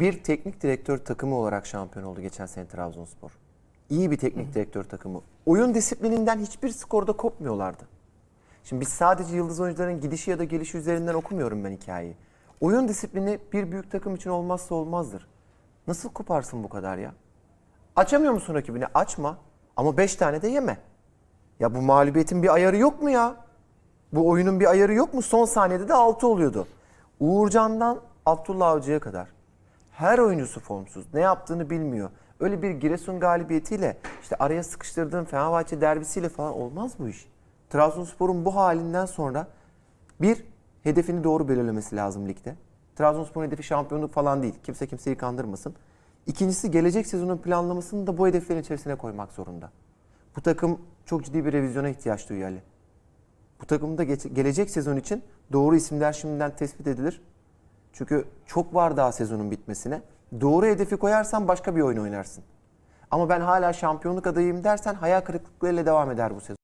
bir teknik direktör takımı olarak şampiyon oldu geçen sene Trabzonspor. İyi bir teknik direktör takımı. Oyun disiplininden hiçbir skorda kopmuyorlardı. Şimdi biz sadece yıldız oyuncuların gidişi ya da gelişi üzerinden okumuyorum ben hikayeyi. Oyun disiplini bir büyük takım için olmazsa olmazdır. Nasıl koparsın bu kadar ya? Açamıyor musun rakibini? Açma. Ama 5 tane de yeme. Ya bu mağlubiyetin bir ayarı yok mu ya? Bu oyunun bir ayarı yok mu? Son saniyede de 6 oluyordu. Uğurcan'dan Abdullah Avcı'ya kadar. Her oyuncusu formsuz. Ne yaptığını bilmiyor. Öyle bir Giresun galibiyetiyle işte araya sıkıştırdığın Fenerbahçe derbisiyle falan olmaz bu iş. Trabzonspor'un bu halinden sonra bir hedefini doğru belirlemesi lazım ligde. Trabzonspor'un hedefi şampiyonluk falan değil. Kimse kimseyi kandırmasın. İkincisi gelecek sezonun planlamasını da bu hedeflerin içerisine koymak zorunda. Bu takım çok ciddi bir revizyona ihtiyaç duyuyor Ali. Bu takımda gelecek sezon için doğru isimler şimdiden tespit edilir. Çünkü çok var daha sezonun bitmesine. Doğru hedefi koyarsan başka bir oyun oynarsın. Ama ben hala şampiyonluk adayıyım dersen hayal kırıklıklarıyla devam eder bu sezon.